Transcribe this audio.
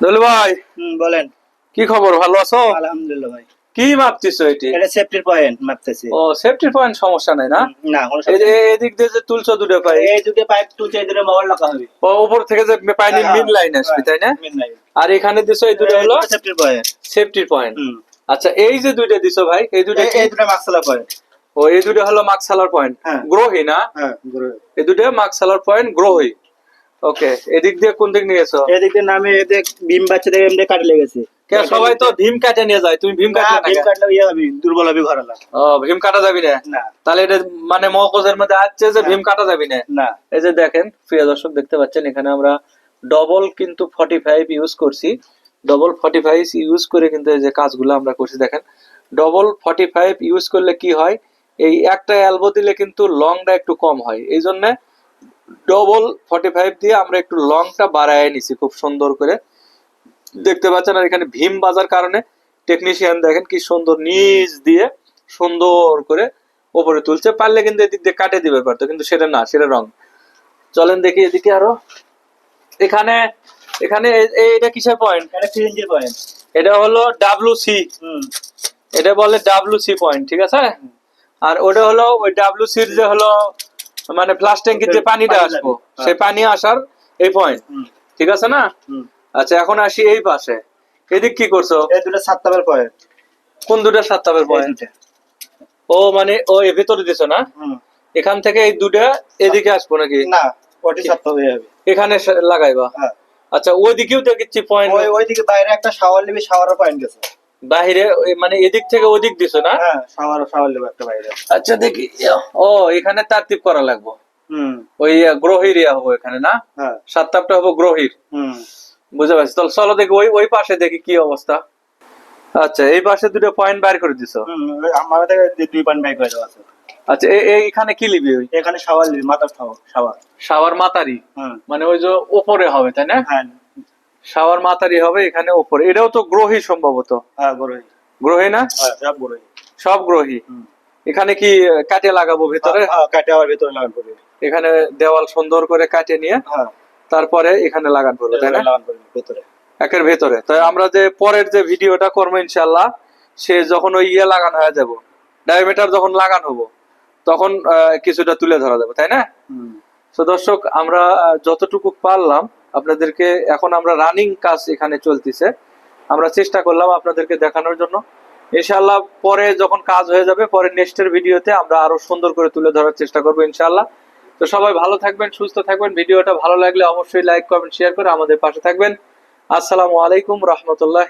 দোল ভাই বলেন। কি খবর? ভালো আছো? আলহামদুলিল্লাহ ভাই। কি মাপতিছো এটি? এটা সেফটির পয়েন্ট মাপতেছি ও সেফটি পয়েন্ট সমস্যা নাই না? না এই যে এদিক দিয়ে যে তুলছো দুটো পাই এই দুটো পাইপ তুলছে এই দুটো মোবাইল রাখা হবে। ও উপর থেকে যে লাইন আসবে তাই না? আর এখানে দিছো এই দুটো হলো সেফটির পয়েন্ট সেফটির পয়েন্ট আচ্ছা এই যে দুইটা দিছো ভাই এই দুইটা এই- দুটো মাক্সালা পয়েন্ট ও এই দুটো হলো মাকসালার পয়েন্ট হ্যাঁ। গ্রোহি না? হ্যাঁ এই দুটো মাকসালার পয়েন্ট গ্রোহি। ওকে এদিক দিয়ে কোন দিক নিয়েছো এদিকে নামে এদিকে বিম বাচ্চা দেখে এমনি কাটে লেগেছে কে সবাই তো ভীম কাটে নিয়ে যায় তুমি ভীম কাটলে না বিম কাটলে ইয়ে হবে দুর্বল হবে ঘরালা ও ভীম কাটা যাবি না? তাহলে এটা মানে মগজের মধ্যে আছে যে। ভীম কাটা যাবি না? না। এই যে দেখেন প্রিয় দর্শক দেখতে পাচ্ছেন এখানে আমরা ডবল কিন্তু ফর্টি ফাইভ ইউজ করছি। ডবল ফর্টি ফাইভ ইউজ করে কিন্তু এই যে কাজগুলো আমরা করছি দেখেন। ডবল ফর্টি ফাইভ ইউজ করলে কি হয়? এই একটা অ্যালবো দিলে কিন্তু লংটা একটু কম হয়। এই জন্য ডবল ফর্টি ফাইভ দিয়ে আমরা একটু লংটা বাড়ায় নিছি খুব সুন্দর করে। দেখতে পাচ্ছেন আর এখানে ভীম বাজার কারণে টেকনিশিয়ান দেখেন কি সুন্দর নিচ দিয়ে সুন্দর করে ওপরে তুলছে। পারলে কিন্তু এদিক দিয়ে কাটে দিবে পারতো কিন্তু সেটা না সেটা রং চলেন দেখি এদিকে আরও। এখানে এখানে এটা কিসের পয়েন্ট এটা ফিরিঞ্জির পয়েন্ট এটা হলো ডাব্লু সি হুম। এটা বলে ডাব্লু সি পয়েন্ট ঠিক আছে? আর ওটা হলো ওই ডাব্লু সির যে হলো মানে ফ্লাশ ট্যাঙ্কির যে পানিটা আসব যাবে। সেই পানি আসার এই পয়েন্ট ঠিক আছে না? আচ্ছা এখন আসি এই পাশে। এদিক কি করছ? এই দুটো সাত পয়েন্ট কোন দুটা সাত তাপের পয়েন্ট ও মানে ও এর ভিতরে দিছো না? এখান থেকে এই দুটা এদিকে আসব নাকি? না ওটি এখানে সে- লাগাইবা। হ্যাঁ। আচ্ছা ওইদিকেও দেখছি পয়েন্ট ওই ওইদিকে বাইরে একটা শাওয়ার নেবে শাওয়ারের পয়েন্ট গেছে। বাহিরে মানে এদিক থেকে ওদিক দিছো না? হ্যাঁ একটা বাইরে আচ্ছা দেখি ও এখানে তারতিপ করা লাগবো। হুম। ওই গ্রহির ইয়া হব এখানে না? হ্যাঁ। সাত তাপটা হব গ্রহির। হুম। বুঝতে পারছি। তাহলে চলো দেখি ওই ওই পাশে দেখি কি অবস্থা। আচ্ছা এই পাশে দুটো পয়েন্ট বাইর করে দিছো? হুম আমার থেকে দুই- পয়েন্ট বাইক হয়ে দেওয়া আছে। আচ্ছা এই এই- এখানে কি লিবি ওই? এখানে শাওয়ার নেবে মাথার শাওয়ার শাওয়ার শাওয়ার মাতারি মানে ওই যে উপরে হবে তাই না? হ্যাঁ। শাওয়ার মাতারি হবে এখানে উপরে এটাও তো গ্রহী সম্ভবত। হ্যাঁ গ্রহী। না? হ্যাঁ সব গ্রহী। এখানে কি কাটে লাগাবো ভিতরে? হ্যাঁ, কাটে আবার ভিতরে লাগান এখানে দেওয়াল সুন্দর করে কাটে নিয়ে তারপরে এখানে লাগান পড়বে তাই না? ভিতরে। একের ভেতরে। তাই আমরা যে পরের যে ভিডিওটা করব ইনশাল্লাহ সে যখন ওই ইয়ে লাগানো হয়ে যাব ডায়ামিটার যখন লাগান হব তখন কিছুটা তুলে ধরা যাবে তাই না? তো দর্শক আমরা যতটুকু পারলাম আপনাদেরকে এখন আমরা রানিং কাজ এখানে চলতেছে। আমরা চেষ্টা করলাম আপনাদেরকে দেখানোর জন্য। ইনশাল্লাহ পরে যখন কাজ হয়ে যাবে, পরে নেক্সটের ভিডিওতে আমরা আরও সুন্দর করে তুলে ধরার চেষ্টা করব ইনশাল্লাহ তো সবাই ভালো থাকবেন, সুস্থ থাকবেন। ভিডিওটা ভালো লাগলে অবশ্যই লাইক কমেন্ট শেয়ার করে আমাদের পাশে থাকবেন। আসসালামু আলাইকুম, রহমতুল্লাহ